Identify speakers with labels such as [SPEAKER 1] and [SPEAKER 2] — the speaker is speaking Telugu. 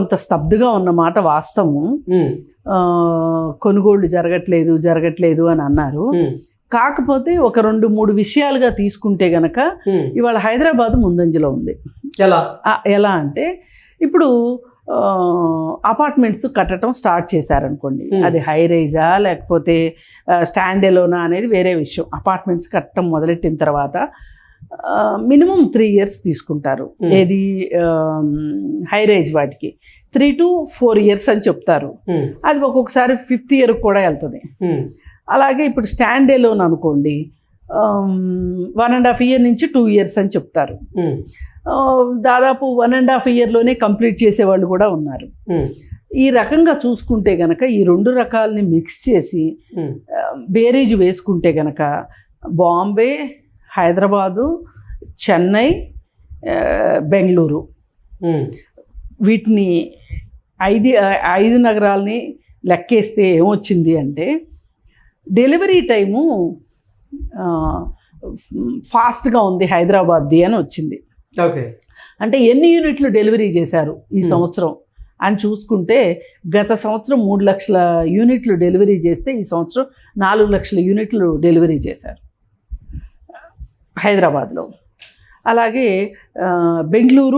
[SPEAKER 1] కొంత స్తబ్దుగా ఉన్న మాట వాస్తవం. కొనుగోళ్ళు జరగట్లేదు జరగట్లేదు అని అన్నారు. కాకపోతే ఒక రెండు మూడు విషయాలుగా తీసుకుంటే గనక. ఇవాళ హైదరాబాద్ ముందంజలో ఉంది.
[SPEAKER 2] ఎలా?
[SPEAKER 1] ఎలా అంటే ఇప్పుడు అపార్ట్మెంట్స్ కట్టడం స్టార్ట్ చేశారనుకోండి. అది హై రైజా లేకపోతే స్టాండ్ ఎలోనా అనేది వేరే విషయం. అపార్ట్మెంట్స్ కట్టడం మొదలెట్టిన తర్వాత మినిమం త్రీ ఇయర్స్ తీసుకుంటారు. ఏది హై రైజ్ వాటికి. త్రీ టు ఫోర్ ఇయర్స్ అని చెప్తారు. అది ఒక్కొక్కసారి ఫిఫ్త్ ఇయర్ కూడా వెళ్తుంది. అలాగే ఇప్పుడు స్టాండ్ ఎలోన్ అనుకోండి వన్ అండ్ హాఫ్ ఇయర్ నుంచి టూ ఇయర్స్ అని చెప్తారు. దాదాపు వన్ అండ్ హాఫ్ ఇయర్లోనే కంప్లీట్ చేసేవాళ్ళు కూడా ఉన్నారు. ఈ రకంగా చూసుకుంటే గనక ఈ రెండు రకాలని మిక్స్ చేసి బేరీజ్ వేసుకుంటే గనక బాంబే హైదరాబాదు చెన్నై బెంగళూరు. వీటిని ఐదు ఐదు నగరాలని లెక్కేస్తే ఏమొచ్చింది అంటే డెలివరీ టైము ఫాస్ట్గా ఉంది హైదరాబాద్ది అని వచ్చింది.
[SPEAKER 2] ఓకే.
[SPEAKER 1] అంటే ఎన్ని యూనిట్లు డెలివరీ చేశారు ఈ. సంవత్సరం అని చూసుకుంటే గత సంవత్సరం మూడు లక్షల యూనిట్లు డెలివరీ చేస్తే ఈ సంవత్సరం నాలుగు లక్షల యూనిట్లు డెలివరీ చేశారు. హైదరాబాద్లో. అలాగే ఆ, బెంగళూరు